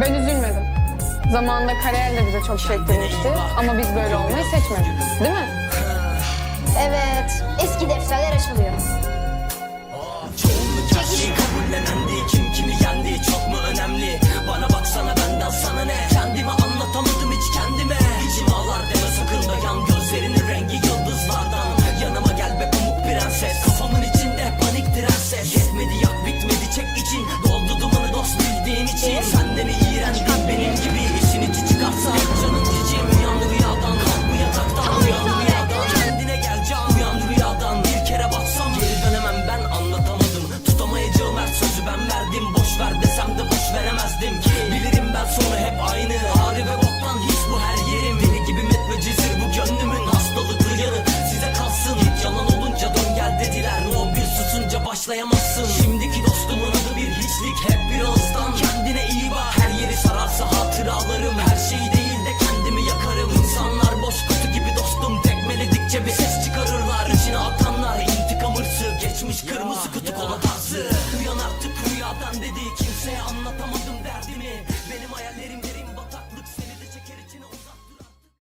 Ben üzülmedim. Zamanında kariyer de bize çok şey eklemişti ama biz böyle olmayı seçmedik. Değil mi? Evet, eski defterler açılıyor. ver desem de boş veremezdim ki. Bilirim ben sonu hep aynı. Ağrı ve boktan his bu her yerim. Deli gibi met ve cesir bu gönlümün hastalıklı yanı Size kalsın hiç yalan olunca dön gel dediler. O bir susunca başlayamazsın. Şimdiki dostumun adı bir hiçlik hep bir ağızdan. Kendine iyi bak her yeri sararsa hatıralarım. Her şeyi değil de kendimi yakarım. İnsanlar boş kutu gibi dostum. Tekmeledikçe bir ses çıkarırlar. İçine atanlar intikam hırsı. Geçmiş kırmızı kutu kolada